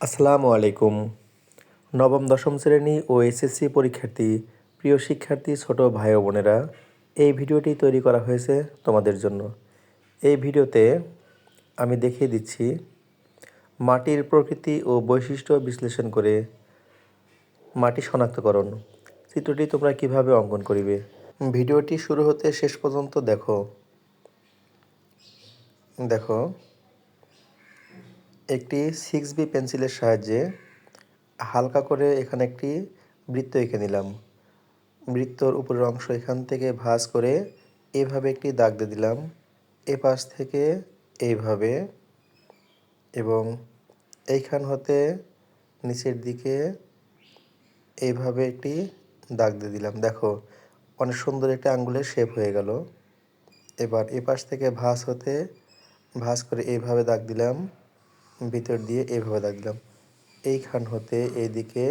আসসালামু আলাইকুম। নবম, দশম শ্রেণি ও এসএসসি পরীক্ষার্থী, প্রিয় শিক্ষার্থী, ছোট ভাই ও বোনেরা, এই ভিডিওটি তৈরি করা হয়েছে তোমাদের জন্য। এই ভিডিওতে আমি দেখিয়ে দিচ্ছি মাটির প্রকৃতি ও বৈশিষ্ট্য বিশ্লেষণ করে মাটি শনাক্তকরণ। চিত্রটি তোমরা কীভাবে অঙ্কন করিবে? ভিডিওটি শুরু হতে শেষ পর্যন্ত দেখো। দেখো। একটি সিক্স বি পেন্সিলের সাহায্যে হালকা করে এখানে একটি বৃত্ত এঁকে নিলাম। বৃত্তর উপরের অংশ এখান থেকে ভাঁজ করে এভাবে একটি দাগ দিয়ে দিলাম। এ পাশ থেকে এইভাবে এবং এইখান হতে নিচের দিকে এইভাবে একটি দাগ দিয়ে দিলাম। দেখো, অনেক সুন্দর একটা আঙ্গুলের শেপ হয়ে গেল। এবার এ পাশ থেকে ভাঁজ হতে, ভাঁজ করে এইভাবে দাগ দিলাম। ভিতর দিয়ে এভাবে দাগ দিলাম এইখান হতে এইদিকে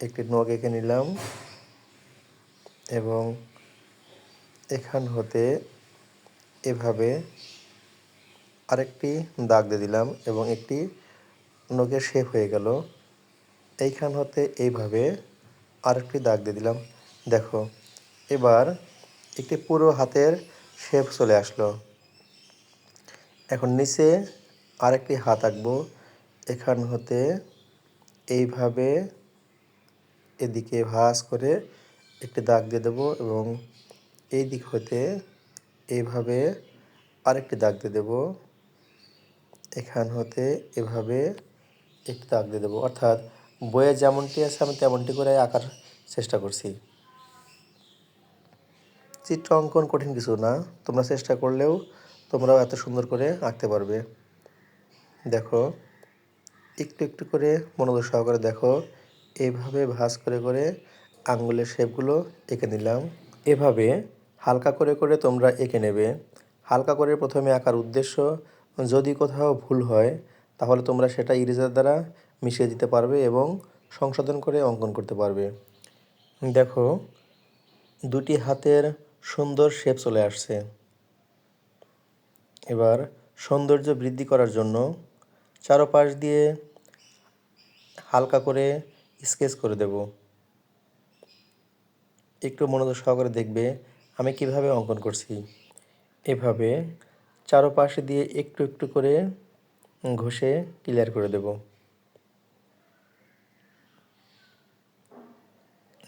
একটি নখ এঁকে নিলাম এবং এখান হতে এভাবে আরেকটি দাগ দিয়ে দিলাম এবং একটি নখের শেপ হয়ে গেল। এইখান হতে এইভাবে আরেকটি দাগ দিয়ে দিলাম। দেখো, এবার একটি পুরো হাতের শেপ চলে আসলো। এখন নিচে আরেকটি হাত আঁকবো। এখান হতে এইভাবে এদিকে ভাঁজ করে একটি দাগ দিয়ে দেবো এবং এই দিক হতে এইভাবে আরেকটি দাগ দিয়ে দেবো। এখান হতে এভাবে একটি দাগ দিয়ে দেবো। অর্থাৎ বইয়ে যেমনটি আছে, আমি তেমনটি করে আঁকার চেষ্টা করছি। চিত্র অঙ্কন কঠিন কিছু না, তোমরা চেষ্টা করলেও তোমরাও এত সুন্দর করে আঁকতে পারবে। দেখো, একটু একটু করে মনোযোগ সহকারে দেখো। এভাবে ভাঁজ করে করে আঙ্গুলের শেপগুলো এঁকে নিলাম। এভাবে হালকা করে করে তোমরা এঁকে নেবে। হালকা করে প্রথমে আঁকার উদ্দেশ্য, যদি কোথাও ভুল হয়, তাহলে তোমরা সেটা ইরেজার দ্বারা মিশিয়ে দিতে পারবে এবং সংশোধন করে অঙ্কন করতে পারবে। দেখো, দুটি হাতের সুন্দর শেপ চলে আসছে। এবার সৌন্দর্য বৃদ্ধি করার জন্য চারোপাশ দিয়ে হালকা করে স্কেচ করে দেব। একটু মনোযোগ সহকারে দেখবে আমি কীভাবে অঙ্কন করছি। এভাবে চারোপাশে দিয়ে একটু একটু করে ঘষে ক্লিয়ার করে দেব।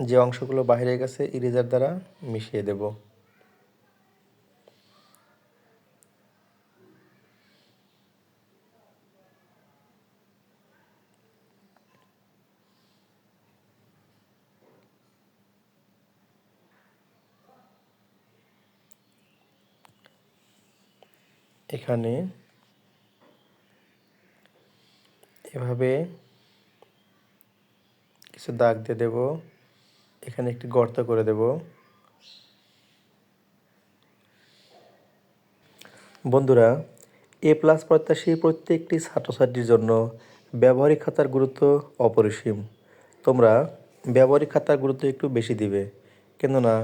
যে অংশগুলো বাইরে গেছে, ইরেজার দ্বারা মিশিয়ে দেবো। এখানে এভাবে কিছু দাগ দিয়ে দেব। এখানে একটি গর্ত করে দেব। বন্ধুরা, এ প্লাস প্রত্যাশী প্রত্যেকটি ছাত্রছাত্রীর জন্য ব্যবহারিক খাতার গুরুত্ব অপরিসীম। তোমরা ব্যবহারিক খাতার গুরুত্ব একটু বেশি দিবে, কেননা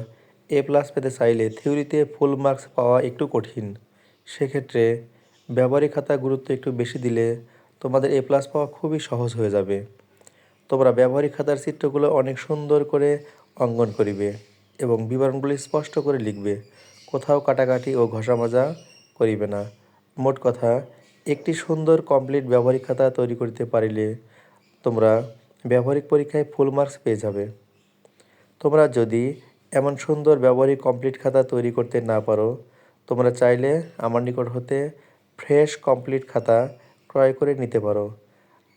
এ প্লাস পেতে চাইলে থিওরিতে ফুল মার্কস পাওয়া একটু কঠিন। সেক্ষেত্রে ব্যবহারিক খাতার গুরুত্ব একটু বেশি দিলে তোমাদের এ প্লাস পাওয়া খুবই সহজ হয়ে যাবে। তোমরা ব্যবহারিক খাতার চিত্রগুলো অনেক সুন্দর করে অঙ্কন করিবে এবং বিবরণগুলি স্পষ্ট করে লিখবে। কোথাও কাটাকাটি ও ঘষা মাজা করিবে না। মোট কথা, একটি সুন্দর কমপ্লিট ব্যবহারিক খাতা তৈরি করতে পারিলে তোমরা ব্যবহারিক পরীক্ষায় ফুল মার্কস পেয়ে যাবে। তোমরা যদি এমন সুন্দর ব্যবহারিক কমপ্লিট খাতা তৈরি করতে না পারো তোমরা চাইলে আমার নিকট হতে ফ্রেশ কমপ্লিট খাতা ক্রয় করে নিতে পারো।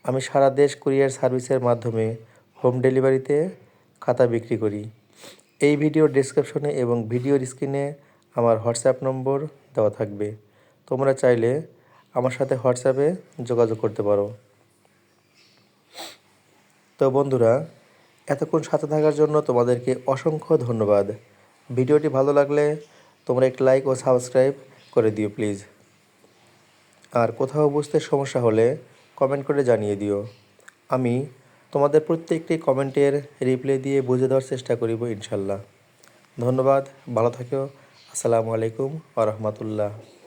আমি সারা দেশ কুরিয়ার সার্ভিসের মাধ্যমে হোম ডেলিভারিতে খাতা বিক্রি করি। এই ভিডিওর ডিসক্রিপশনে এবং ভিডিওর স্ক্রিনে আমার হোয়াটসঅ্যাপ নম্বর দেওয়া থাকবে। তোমরা চাইলে আমার সাথে হোয়াটসঅ্যাপে যোগাযোগ করতে পারো। তো বন্ধুরা, এতক্ষণ সাথে থাকার জন্য তোমাদেরকে অসংখ্য ধন্যবাদ। ভিডিওটি ভালো লাগলে তোমরা একটি লাইক ও সাবস্ক্রাইব করে দিও প্লিজ আর কোথাও বুঝতে সমস্যা হলে কমেন্ট করে জানিয়ে দিও। আমি তোমাদের প্রত্যেকটি কমেন্টের রিপ্লাই দিয়ে বুঝে দেওয়ার চেষ্টা করিব, ইনশাল্লাহ। ধন্যবাদ, ভালো থাকো। আসসালামু আলাইকুম আ রহমতুল্লাহ।